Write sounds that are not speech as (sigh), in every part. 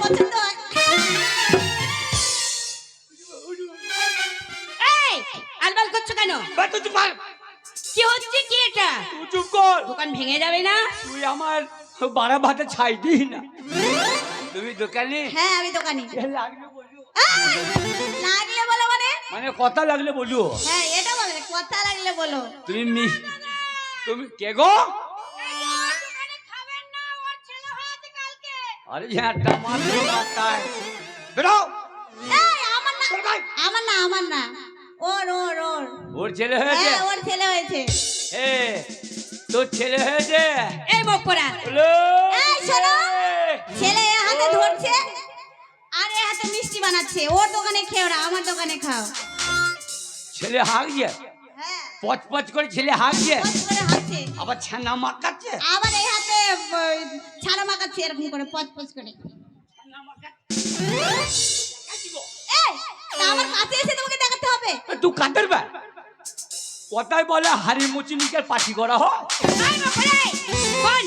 পছন্দ হয় এই আলবাল করছ কেন? তুই চুপ কর। কি হচ্ছে কি এটা? তুই চুপ কর। দোকান ভেঙে যাবে না? তুই আমার বারা ভাতে ছাই দিই না। তুমি দোকানে? হ্যাঁ আমি দোকানি। লাগলে বলু লাগলে বলো মানে? মানে কথা লাগলে বলু হ্যাঁ এটা বলে কথা লাগলে বলো। তুমি তুমি কে গো? আরে ঝাঁটা মাত্র মাথায় বেরো আমার না। আমার না ওর ওর ওর। ওর ছেলে হয়েছে। হ্যাঁ ওর ছেলে হয়েছে। এ তোর ছেলে হয়েছে? এই হলো এই, শোনো। ছেলে এ হাতে ধরছে আর এ হাতে মিষ্টি বানাচ্ছে। ওর দোকানে খেও না আমার দোকানে খাও। ছেলে হাঁকছে হ্যাঁ। পচ পচ করে ছেলে হাঁটছে আবার ছানা মাকাচ্ছে আবার এই ছাড়া মাখাচ্ছে এরকম করে পচ পচ করে। আমার কাছে এসে তোমাকে দেখাতে হবে। তুই কাদের বে কথায় বলে হাড়ি মুচিনিকে পাঠি করা হয়। এই বাপরে, শোন,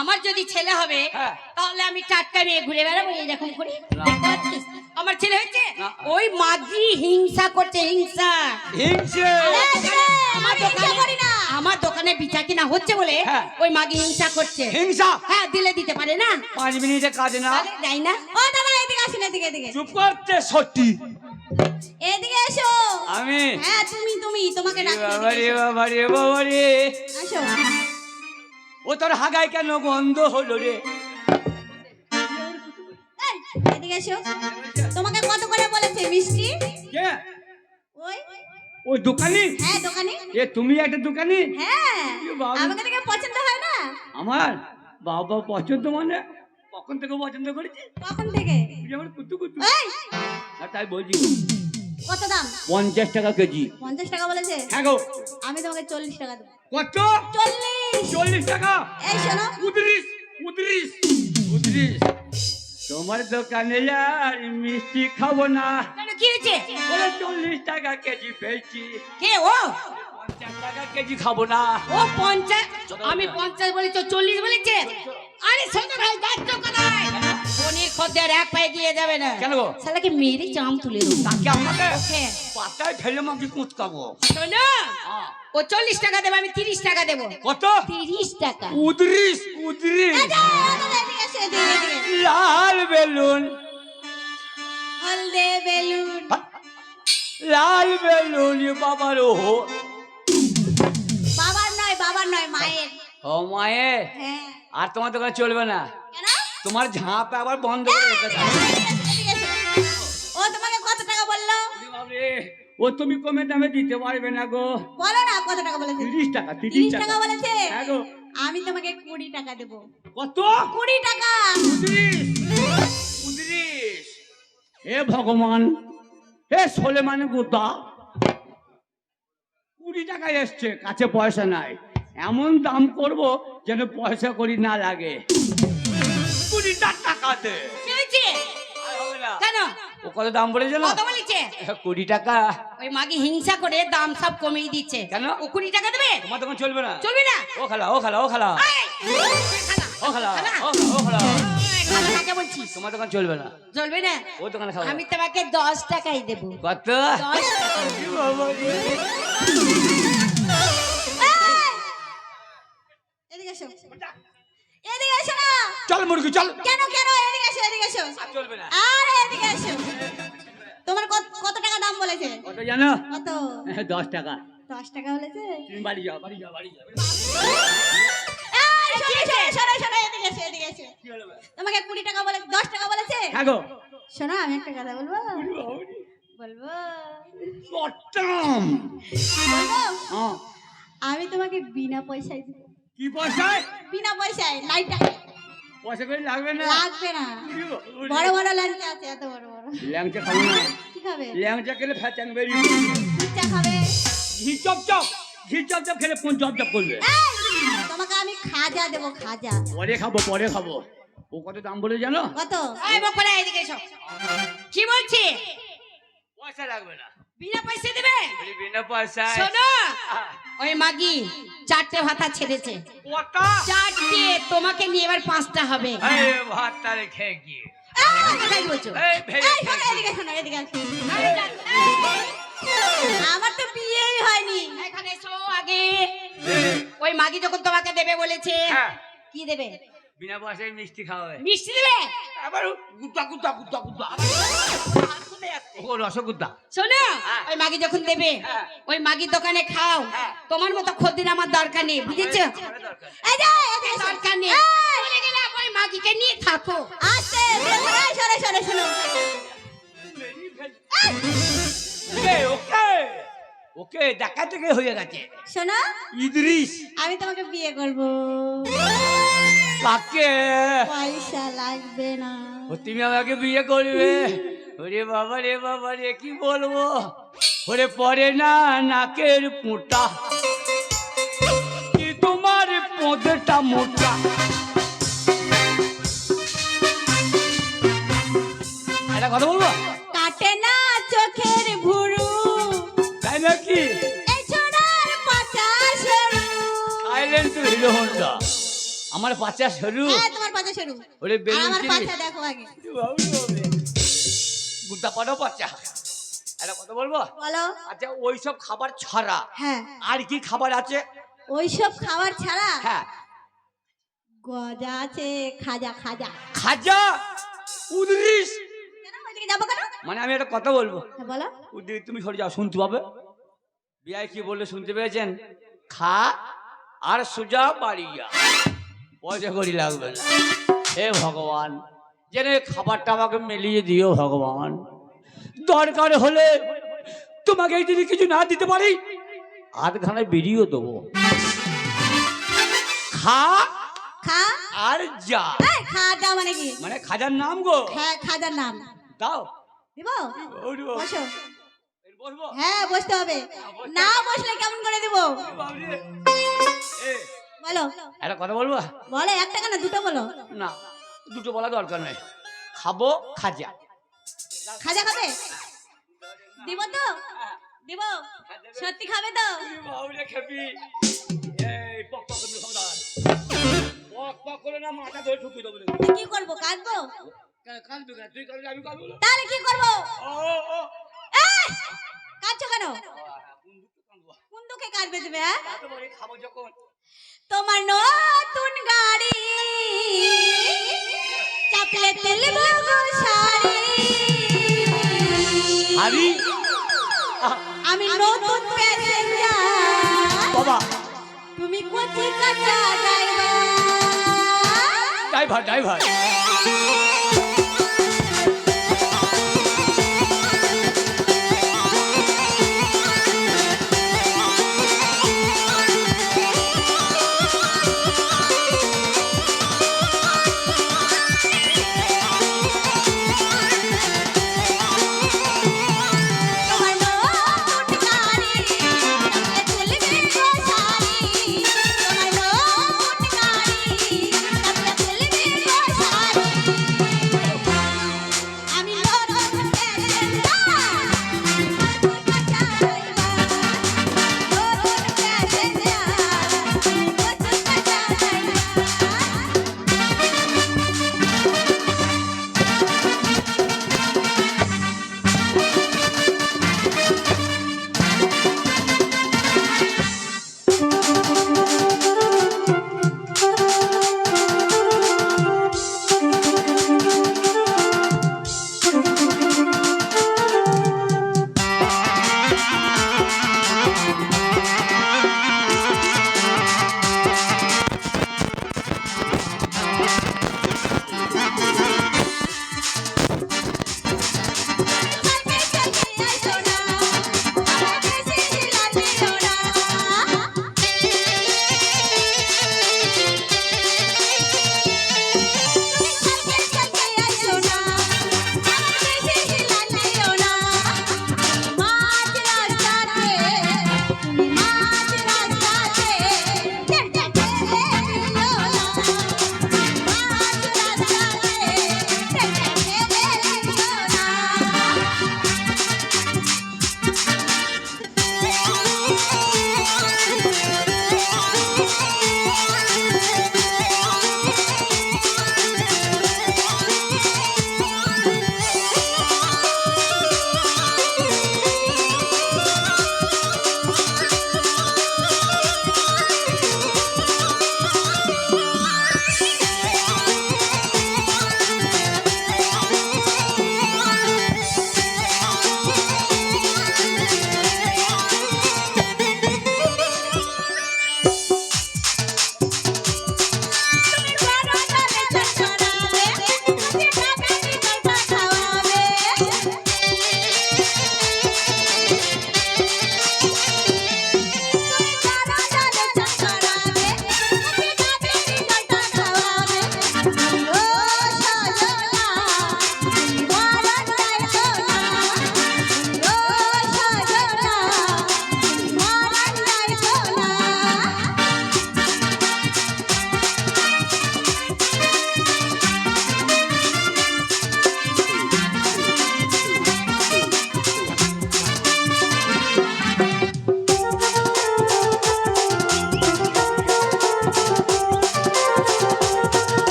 আমার যদি ছেলে হবে হ্যাঁ। তাহলে আমি টাটকা নিয়ে ঘুরে বেড়াবো এরকম করে? আমার ছেলে হয়েছে? ওই মাঝি হিংসা করছে হিংসা। আমার দোকানে আমার দোকানে বিচা কিনা হচ্ছে বলে হ্যাঁ। ওই মাগি হিংসা করছে। হিংসা? হ্যাঁ দিলে দিতে পারে না। পাঁচ মিনিটে কাজ না। যাই না। ও দাদা এদিকে আসুন এদিকে এদিকে। চুপ করতে সত্যি। এদিকে এসো। আমি হ্যাঁ তুমি তুমি তোমাকে ডাকছি, বাবা রে। বাবা রে। আসো। ও তোর হাগায় কেন গন্ধ হলো রে? এসো তোমাকে কত করে বলেছে মিষ্টি? কে? ওই? ওই দোকানি? হ্যাঁ দোকানে। এ তুমি একটা দোকানি? হ্যাঁ। আমাকে দেখে পছন্দ হয় না? আমার? বাবা পছন্দ মানে? কখন থেকে পছন্দ করেছি কখন থেকে? আমার কুতু কুতু। এই আর তাই বলছি। কত দাম? পঞ্চাশ টাকা কেজি। পঞ্চাশ টাকা বলেছে? হ্যাঁ গো। আমি তোমাকে চল্লিশ টাকা দেবো। কত? চল্লিশ! চল্লিশ টাকা? এই শোনো। উদ্রিস উদ্রিস উদ্রিস তোমার দোকানে আর মিষ্টি খাব না। কেন কি হয়েছে? চল্লিশ টাকা কেজি পেয়েছি। কে ও? পঞ্চাশ টাকা কেজি খাব না। ও পঞ্চাশ? আমি পঞ্চাশ বলেছ চল্লিশ বলেছে? আরে ভাই যাচ্ছ কোথায় পনির খদ্দের এক পায়ে গিয়ে যাবে না। কেন গো? শালাকে মেরে চাম তুলে দেবো। তাকে আমাকে ওকে পাতায় ফেলে মাকে কুচকাবো। শোনো হ্যাঁ। ও চল্লিশ টাকা দেবে আমি তিরিশ টাকা দেবো। কত? তিরিশ টাকা। উদ্রিস উদ্রিস লাল বেলুন। হলদে বেলুন। লাল বেলুন বাবার ও বাবার নয় বাবার নয় মায়ের। ও মায়ে হ্যাঁ। আর তোমার দোকানে চলবে না। তোমার ঝাঁপ আবার বন্ধ করে রেখে দাও। ও তোমাকে কত টাকা বলল? ও তুমি কমে দামে দিতে পারবে না গো। বলো না কত টাকা বলেছে? তিরিশ টাকা তিরিশ তিরিশ টাকা। টাকা বলেছে? হ্যাঁ গো। আমি তোমাকে কুড়ি টাকা দেবো। কত? কুড়ি টাকা! উনত্রিশ উনত্রিশ হে ভগবান হে সোলে মানে গোতা কুড়ি টাকা এসছে কাছে পয়সা নাই। এমন দাম করব যেন পয়সা করি না লাগে। কুড়িটা টাকা দে। ও কত দাম বলেছে না কত বলেছে? কুড়ি টাকা। ওই মাগে হিংসা করে দাম সব কমিয়ে দিচ্ছে। কেন? ও কুড়ি টাকা দেবে? তোমার তখন চলবে না। চলবে না? ও খালা ও খালা ও খালা। ও খালা। ও খালা তোমার দোকান চলবে না। চলবে না? ও দোকানে খাব আমি তোমাকে দশ টাকাই দেবো। কত? দশ এ বাবা রে। এদিকে এসো। এদিকে এসো না। চল মুরগি চল। কেন কেন? এদিকে এসো এদিকে এসো। চলবে না। আরে এদিকে এসো। জানো? কত? (laughs) দশ টাকা। দশ টাকা বলেছে তুমি বাড়ি যাও বাড়ি যাও বাড়ি যাও? তোমাকে কুড়ি টাকা বলে দশ টাকা বলেছে? হ্যাঁ শোনো আমি একটা কথা বলব। বলব। হ্যাঁ। আমি তোমাকে বিনা পয়সায় কি পয়সায়? বিনা পয়সায় নাই টাকা। পয়সা করে লাগবে না। লাগবে না। বড় বড় ল্যাংচা আছে এত বড় বড়। ল্যাংচা খাব না। কি খাবে? ল্যাংচা খেলে ফ্যাচাং বেরিয়ে দুধ খাবে। ঘি চপ চপ ঘি চপ চপ খেলে কোন চপ চপ করবে তোমাকে আমি খাজা দেবো খাজা। পরে খাব পরে খাব। ও কত দাম বলে জানো? কত? এই বকরা এদিকে এসো। কি বলছি? পয়সা লাগবে না। বিনা পয়সা দেবে? বিনা পয়সায়। শোনো ওই মাগি চারটে ভাতা ছেড়েছে। চারটে তোমাকে নিয়ে এবার পাঁচটা হবে। গিয়ে। আমার তো বিয়েই হয়নি। এখানে আগে। ওই মাগি যখন তোমাকে দেবে বলেছে হ্যাঁ। কি দেবে? বিনা পয়সায় মিষ্টি খাওয়াবে। মিষ্টি দেবে? আবার ও রসগুদ্দা শোনো। ওই মাগি যখন দেবে। ওই মাগির দোকানে খাও। তোমার মতো খদ্দিন আমার দরকার নেই বুঝেছ? এই যে, এদিকে এসো। দরকার নেই। চলে গেলাম ওই মাগিকে নিয়ে থাকো। আস্তে, সরে, সরে, শোনো। ওকে ওকে? ওকে দেখা থেকে হয়ে গেছে। শোনো ইদ্রিস। আমি তোমাকে বিয়ে করব। কাকে? পয়সা লাগবে না। তুমি আমাকে বিয়ে করবে। ওরে বাবা রে বাবা রে কি বলব? ওরে পরে না নাকের পোঁটা। কি তোমার পোঁদটা মোটা? একটা কথা বলব? কাটে না চোখের ভুরু। তাই নাকি? পাচা সাইলেন্ট হিরো হন্ডা আমার বাচ্চা সরু? হ্যাঁ তোমার পাচা সরু। ওরে বেলুন আমার পাচা দেখো আগে। গুদ্দা পানো বাচ্চা। একটা কথা বলব? বলো। আচ্ছা ওইসব খাবার ছাড়া হ্যাঁ। আর কি খাবার আছে? ওইসব খাবার ছাড়া হ্যাঁ। গজা আছে খাজা খাজা। খাজা? উদরিস যাব কেন? মানে আমি একটা কথা বলব। হ্যাঁ, বলো। উদরি তুমি সরে যাও শুনতে পাবে? বিয়ায় কি বললে শুনতে পেয়েছেন? খা আর সোজা বাড়ি যা। পয়সা করি লাগবে না। হে ভগবান। যেন খাবারটা আমাকে মিলিয়ে দিও ভগবান। দরকার হলে তোমাকে এই যদি কিছু না দিতে পারি আধখানায় বেরিয়েও দেবো। খা খা? আর যা। খাজা মানে কি? মানে খাজার নাম গো। হ্যাঁ খাজার নাম। দাও। দিব? বসো। হ্যাঁ বসতে হবে। না বসলে কেমন করে দিব? বলো। একটা কথা বলব? বলো একটা কেন? দুটো বলো। না। দুটো বলা দরকার নেই। খাব খাজা। খাজা খাবে? দিব তো? দিব? সত্যি খাবে তো? বাবরে খেপি। এই পক পক করে খবরদার পক পক করে না মাথা ধরে ঠুকিয়ে দেবো তো কি করব কাঁদবো? কেন কাঁদবি কেন? তুই কাঁদবি আমি কাঁদবো তাহলে কি করব? ও ও এই, কাঁদছো কেন? কোন কাঁদবো। কোন দুঃখে কাঁদবে তুমি হ্যাঁ? খাব যখন। তোমার নতুন গাড়ি শাড়ি আমি নতুন বাবা। তুমি কোচি কাঁচা ড্রাইভার ড্রাইভার ড্রাইভার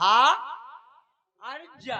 নিয়েছি হ্যাঁ খা আর যা